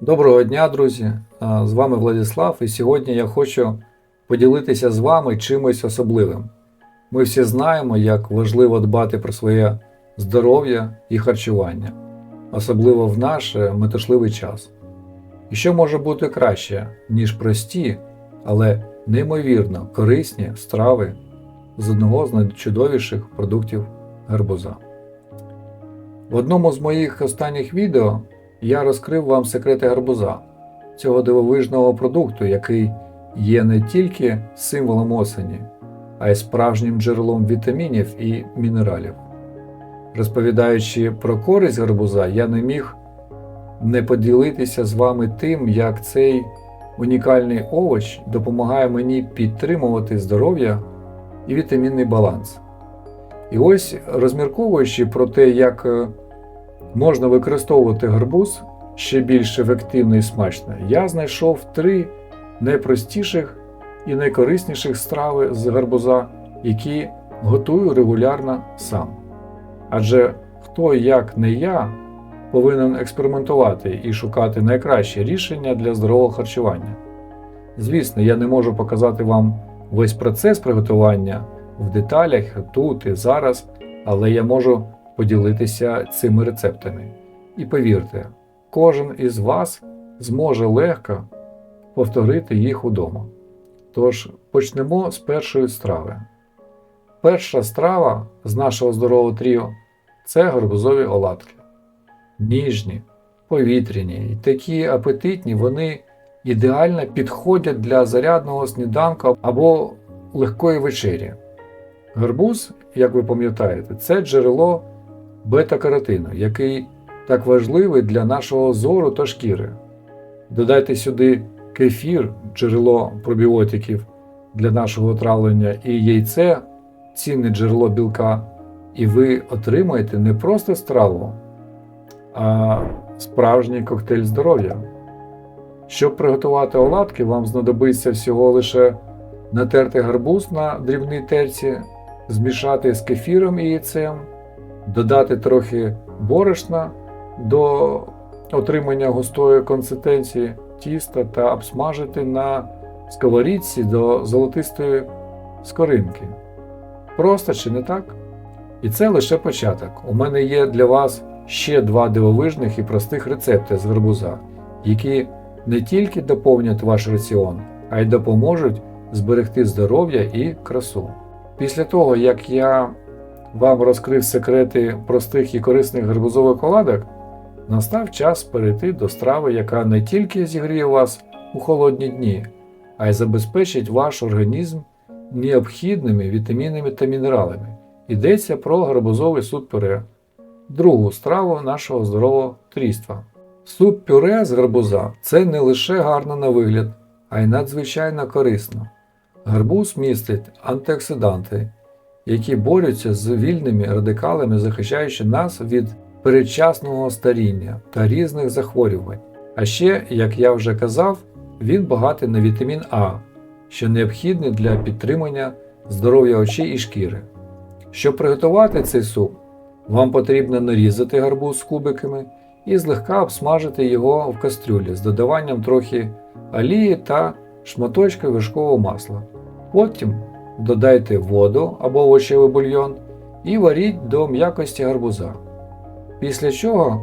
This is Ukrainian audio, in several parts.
Доброго дня, друзі! З вами Владислав, і сьогодні я хочу поділитися з вами чимось особливим. Ми всі знаємо, як важливо дбати про своє здоров'я і харчування, особливо в наш е, метушливий час. І що може бути краще, ніж прості, але неймовірно корисні страви з одного з найчудовіших продуктів гарбуза. В одному з моїх останніх відео я розкрив вам секрети гарбуза, цього дивовижного продукту, який є не тільки символом осені, а й справжнім джерелом вітамінів і мінералів. Розповідаючи про користь гарбуза, я не міг не поділитися з вами тим, як цей унікальний овоч допомагає мені підтримувати здоров'я і вітамінний баланс. І ось розмірковуючи про те, як е, можна використовувати гарбуз ще більш ефективно і смачно, я знайшов три найпростіших і найкорисніших страви з гарбуза, які готую регулярно сам. Адже хто як не я повинен експериментувати і шукати найкраще рішення для здорового харчування. Звісно, я не можу показати вам весь процес приготування в деталях тут і зараз, але я можу поділитися цими рецептами. І повірте, кожен із вас зможе легко повторити їх удома. Тож почнемо з першої страви. Перша страва з нашого здорового тріо це гарбузові оладки. Ніжні, повітряні і такі апетитні, вони ідеально підходять для зарядного сніданку або легкої вечері. Гарбуз, як ви пам'ятаєте, це джерело бета-каротину, який так важливий для нашого зору та шкіри. Додайте сюди кефір, джерело пробіотиків для нашого травлення, і яйце, цінне джерело білка, і ви отримаєте не просто страву, а справжній коктейль здоров'я. Щоб приготувати оладки, вам знадобиться всього лише натерти гарбуз на дрібній терці, змішати з кефіром і яйцем, додати трохи борошна до отримання густої консистенції тіста та обсмажити на сковорідці до золотистої скоринки. Просто чи не так? І це лише початок. У мене є для вас ще два дивовижних і простих рецепти з гарбуза, які не тільки доповнять ваш раціон, а й допоможуть зберегти здоров'я і красу. Після того, як я вам розкрив секрети простих і корисних гарбузових оладок, настав час перейти до страви, яка не тільки зігріє вас у холодні дні, а й забезпечить ваш організм необхідними вітамінами та мінералами. Йдеться про гарбузовий суп пюре, другу страву нашого здорового трійства. Суп пюре з гарбуза це не лише гарно на вигляд, а й надзвичайно корисно. Гарбуз містить антиоксиданти, які борються з вільними радикалами, захищаючи нас від передчасного старіння та різних захворювань. А ще, як я вже казав, він багатий на вітамін А, що необхідний для підтримання здоров'я очей і шкіри. Щоб приготувати цей суп, вам потрібно нарізати гарбуз з кубиками і злегка обсмажити його в кастрюлі з додаванням трохи олії та шматочка вершкового масла. Потім додайте воду або овочевий бульйон і варіть до м'якості гарбуза. Після чого,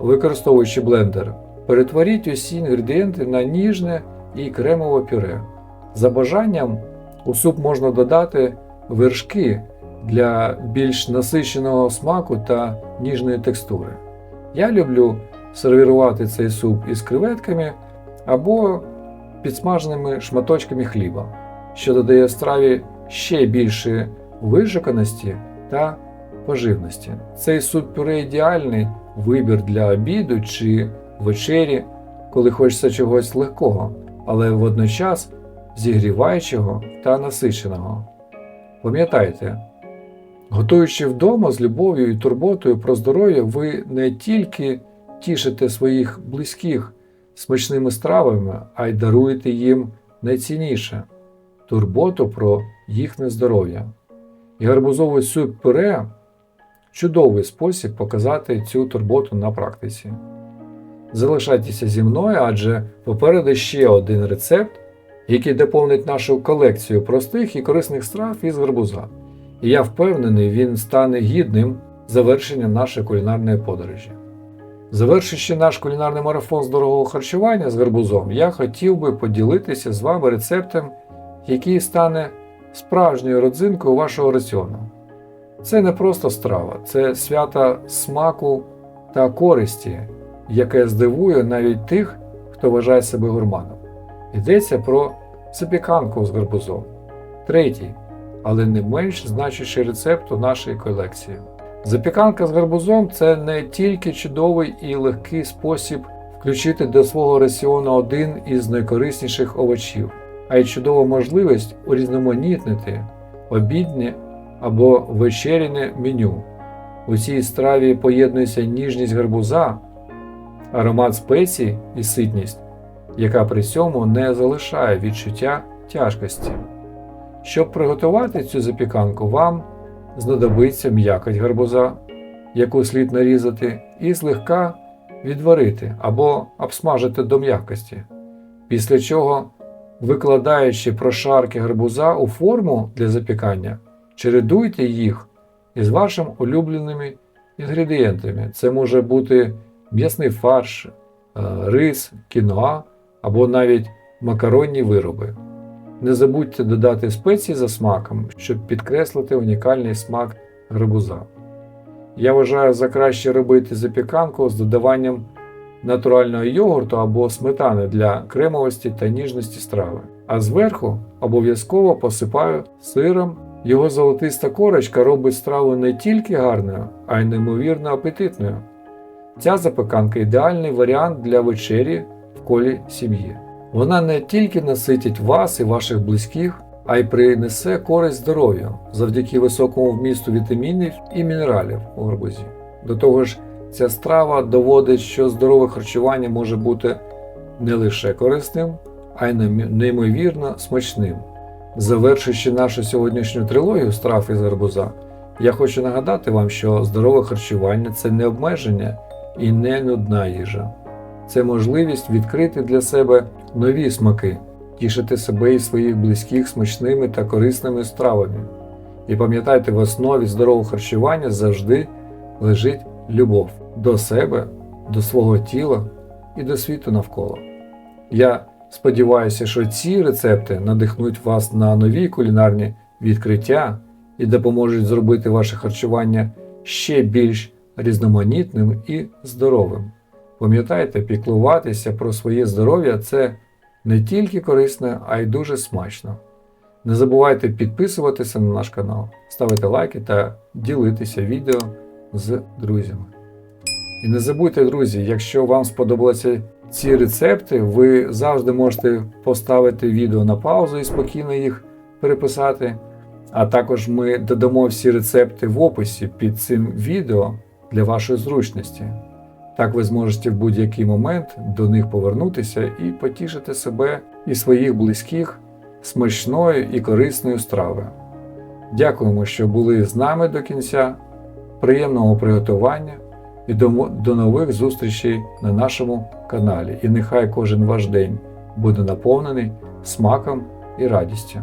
використовуючи блендер, перетворіть усі інгредієнти на ніжне і кремове пюре. За бажанням у суп можна додати вершки для більш насиченого смаку та ніжної текстури. Я люблю сервірувати цей суп із креветками або підсмаженими шматочками хліба, що додає страві ще більше вижиканості та поживності. Цей суп пюре ідеальний вибір для обіду чи вечері, коли хочеться чогось легкого, але водночас зігріваючого та насиченого. Пам'ятайте, готуючи вдома з любов'ю і турботою про здоров'я, ви не тільки тішите своїх близьких смачними стравами, а й даруєте їм найцінніше турботу про їхнє здоров'я. І гарбузовий суп пюре чудовий спосіб показати цю турботу на практиці. Залишайтеся зі мною, адже попереду ще один рецепт, який доповнить нашу колекцію простих і корисних страв із гарбуза. І я впевнений, він стане гідним завершенням нашої кулінарної подорожі. Завершуючи наш кулінарний марафон здорового харчування з гарбузом, я хотів би поділитися з вами рецептом, який стане справжньою родзинкою вашого раціону. Це не просто страва, це свята смаку та користі, яке здивує навіть тих, хто вважає себе гурманом. Йдеться про запіканку з гарбузом. Третій, але не менш значущий рецепт у нашій колекції. Запіканка з гарбузом це не тільки чудовий і легкий спосіб включити до свого раціону один із найкорисніших овочів, а й чудова можливість урізноманітнити обіднє або вечеряне меню. У цій страві поєднується ніжність гарбуза, аромат спецій і ситність, яка при цьому не залишає відчуття тяжкості. Щоб приготувати цю запіканку, вам знадобиться м'якоть гарбуза, яку слід нарізати, і злегка відварити або обсмажити до м'якості, після чого, викладаючи прошарки гарбуза у форму для запікання, чередуйте їх із вашими улюбленими інгредієнтами. Це може бути м'ясний фарш, е, рис, кіноа або навіть макаронні вироби. Не забудьте додати спеції за смаком, щоб підкреслити унікальний смак гарбуза. Я вважаю за краще робити запіканку з додаванням натурального йогурту або сметани для кремовості та ніжності страви. А зверху обов'язково посипаю сиром. Його золотиста корочка робить страву не тільки гарною, а й неймовірно апетитною. Ця запіканка ідеальний варіант для вечері в колі сім'ї. Вона не тільки наситить вас і ваших близьких, а й принесе користь здоров'ю завдяки високому вмісту вітамінів і мінералів у гарбузі. До того ж, ця страва доводить, що здорове харчування може бути не лише корисним, а й неймовірно смачним. Завершуючи нашу сьогоднішню трилогію страв із гарбуза, я хочу нагадати вам, що здорове харчування це не обмеження і не нудна їжа. Це можливість відкрити для себе нові смаки, тішити себе і своїх близьких смачними та корисними стравами. І пам'ятайте, в основі здорового харчування завжди лежить любов до себе, до свого тіла і до світу навколо. Я сподіваюся, що ці рецепти надихнуть вас на нові кулінарні відкриття і допоможуть зробити ваше харчування ще більш різноманітним і здоровим. Пам'ятайте, піклуватися про своє здоров'я це не тільки корисно, а й дуже смачно. Не забувайте підписуватися на наш канал, ставити лайки та ділитися відео з друзями. І не забудьте, друзі, якщо вам сподобалися ці рецепти, ви завжди можете поставити відео на паузу і спокійно їх переписати. А також ми додамо всі рецепти в описі під цим відео для вашої зручності. Так ви зможете в будь-який момент до них повернутися і потішити себе і своїх близьких смачною і корисною стравою. Дякуємо, що були з нами до кінця. Приємного приготування і до, нових зустрічей на нашому каналі. І нехай кожен ваш день буде наповнений смаком і радістю.